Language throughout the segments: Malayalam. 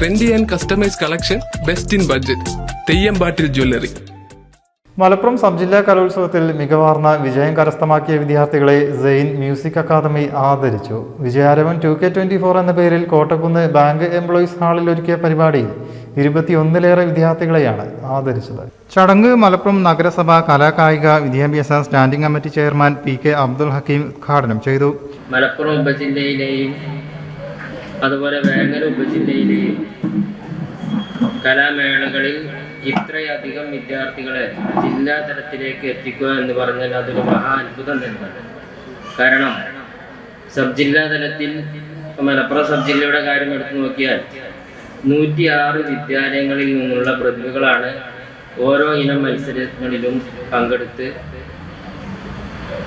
Trendy and customise collection best in budget തെയ്യമ്പാട്ടിൽ jewellery Malappuram sub ജില്ലാ കലോത്സവത്തിൽ മികവാർന്ന വിജയം കരസ്ഥമാക്കിയ വിദ്യാർത്ഥികളെ സെയിൻ മ്യൂസിക് അക്കാദമി ആദരിച്ചു. Vijayaravam two K twenty four എന്ന പേരിൽ കോട്ടക്കുന്ന് ബാങ്ക് എംപ്ലോയീസ് ഹാളിൽ ഒരുക്കിയ പരിപാടിയിൽ ഇരുപത്തിയൊന്നിലേറെ വിദ്യാർത്ഥികളെയാണ് ആദരിച്ചത്. ചടങ്ങ് മലപ്പുറം നഗരസഭ കലാകായിക വിദ്യാഭ്യാസ standing committee chairman P K Abdul Hakeem ഉദ്ഘാടനം ചെയ്തു. മലപ്പുറം ഉപജില്ലയിലെയും അതുപോലെ വേങ്ങര ഉപജില്ലയിലെയും കലാമേളകളിൽ ഇത്രയധികം വിദ്യാർത്ഥികളെ ജില്ലാ തലത്തിലേക്ക് എത്തിക്കുക എന്ന് പറഞ്ഞാൽ അതൊരു മഹാ അത്ഭുതം തന്നെയാണ്. കാരണം സബ് ജില്ലാ തലത്തിൽ മലപ്പുറം സബ് ജില്ലയുടെ കാര്യം എടുത്തു നോക്കിയാൽ നൂറ്റിയാറ് വിദ്യാലയങ്ങളിൽ നിന്നുള്ള പ്രതിഭകളാണ് ഓരോ ഇനം മത്സരങ്ങളിലും പങ്കെടുത്ത്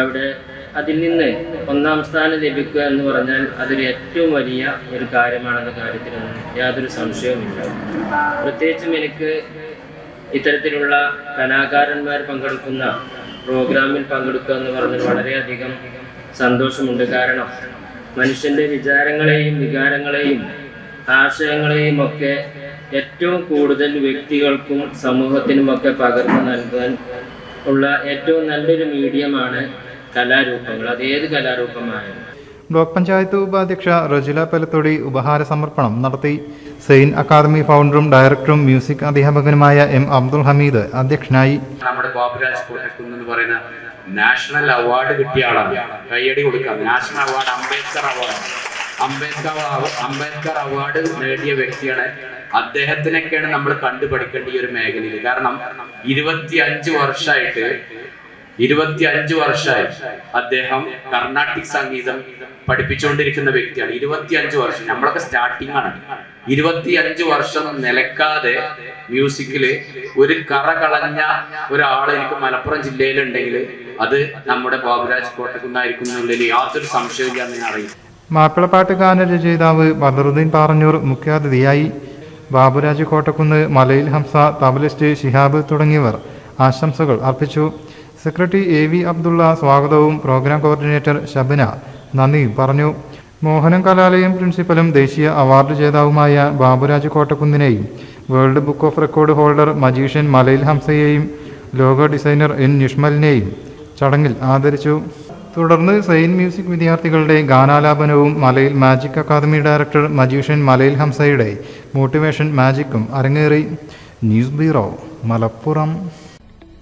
അവിടെ അതിൽ നിന്ന് ഒന്നാം സ്ഥാനം ലഭിക്കുക എന്ന് പറഞ്ഞാൽ അതൊരു ഏറ്റവും വലിയ ഒരു കാര്യമാണെന്ന കാര്യത്തിലൊന്നും യാതൊരു സംശയവുമില്ല. പ്രത്യേകിച്ചും എനിക്ക് ഇത്തരത്തിലുള്ള കലാകാരന്മാർ പങ്കെടുക്കുന്ന പ്രോഗ്രാമിൽ പങ്കെടുക്കുക എന്ന് പറഞ്ഞാൽ വളരെയധികം സന്തോഷമുണ്ട്. കാരണം മനുഷ്യന്റെ വിചാരങ്ങളെയും വികാരങ്ങളെയും ആശയങ്ങളെയും ഒക്കെ ഏറ്റവും കൂടുതൽ വ്യക്തികൾക്കും സമൂഹത്തിനുമൊക്കെ പകർന്നു നൽകാൻ ഉള്ള ഏറ്റവും നല്ലൊരു മീഡിയമാണ് കലാരൂപങ്ങൾ അതേത് കലാരൂപമായാലും. ബ്ലോക്ക് പഞ്ചായത്ത് ഉപാധ്യക്ഷ റജില പലത്തൊടി ഉപഹാര സമർപ്പണം നടത്തി. സെയിൻ അക്കാദമി ഫൗണ്ടറും ഡയറക്ടറും മ്യൂസിക് അധ്യാപകനുമായ എം അബ്ദുൾ ഹമീദ് അധ്യക്ഷനായി. നമ്മുടെ ബാബുരാജ് കോട്ടക്കുന്ന് എന്ന് പറയുന്ന നാഷണൽ അവാർഡ് കിട്ടിയ ആളാണ്. കൈയടി കൊടുക്കാം national award Ambedkar award. Ambedkar Ambedkar award നേടിയ വ്യക്തിയാണ് അദ്ദേഹത്തിനൊക്കെയാണ് നമ്മൾ കണ്ടുപഠിക്കേണ്ട ഈ ഒരു മേഖലയിൽ. കാരണം ഇരുപത്തി അഞ്ച് വർഷമായിട്ട് ഇരുപത്തി അഞ്ച് വർഷമായി അദ്ദേഹം കർണാട്ടിക് സംഗീതം പഠിപ്പിച്ചുകൊണ്ടിരിക്കുന്ന വ്യക്തിയാണ്. ഇരുപത്തി അഞ്ച് വർഷം. നമ്മളൊക്കെ സ്റ്റാർട്ടിംഗ് ആണ്. ഇരുപത്തി അഞ്ച് വർഷം നിലക്കാതെ മ്യൂസിക്കിൽ ഒരു കറ കളഞ്ഞ ഒരാൾ എനിക്ക് മലപ്പുറം ജില്ലയിലുണ്ടെങ്കിൽ അത് നമ്മുടെ ബാബുരാജ് കോട്ടക്കുന്നായിരിക്കും എന്നുള്ളതിൽ യാതൊരു സംശയമില്ല എന്ന് ഞാൻ അറിയും മാപ്പിളപ്പാട്ട് ഗാനരചയിതാവ് ബദറുദ്ദീൻ പാറഞ്ഞൂർ മുഖ്യാതിഥിയായി ബാബുരാജ് കോട്ടക്കുന്ന് മലയിൽ ഹംസ തബലിസ്റ്റ് ശിഹാബ് തുടങ്ങിയവർ ആശംസകൾ അർപ്പിച്ചു. സെക്രട്ടറി എ വി അബ്ദുള്ള സ്വാഗതവും പ്രോഗ്രാം കോർഡിനേറ്റർ ഷബന നന്ദിയും പറഞ്ഞു. മോഹനം കലാലയം പ്രിൻസിപ്പലും ദേശീയ അവാർഡ് ജേതാവുമായ Baburaj കോട്ടക്കുന്നിനെയും world book of record holder magician Malayil ഹംസയെയും logo designer N നിഷ്മലിനെയും ചടങ്ങിൽ ആദരിച്ചു. തുടർന്ന് സെയിൻ മ്യൂസിക് വിദ്യാർത്ഥികളുടെ ഗാനാലാപനവും മലയിൽ മാജിക് അക്കാദമി ഡയറക്ടർ മജീഷ്യൻ മലയിൽ ഹംസയുടെ മോട്ടിവേഷൻ മാജിക്കും അരങ്ങേറി. News bureau Malappuram.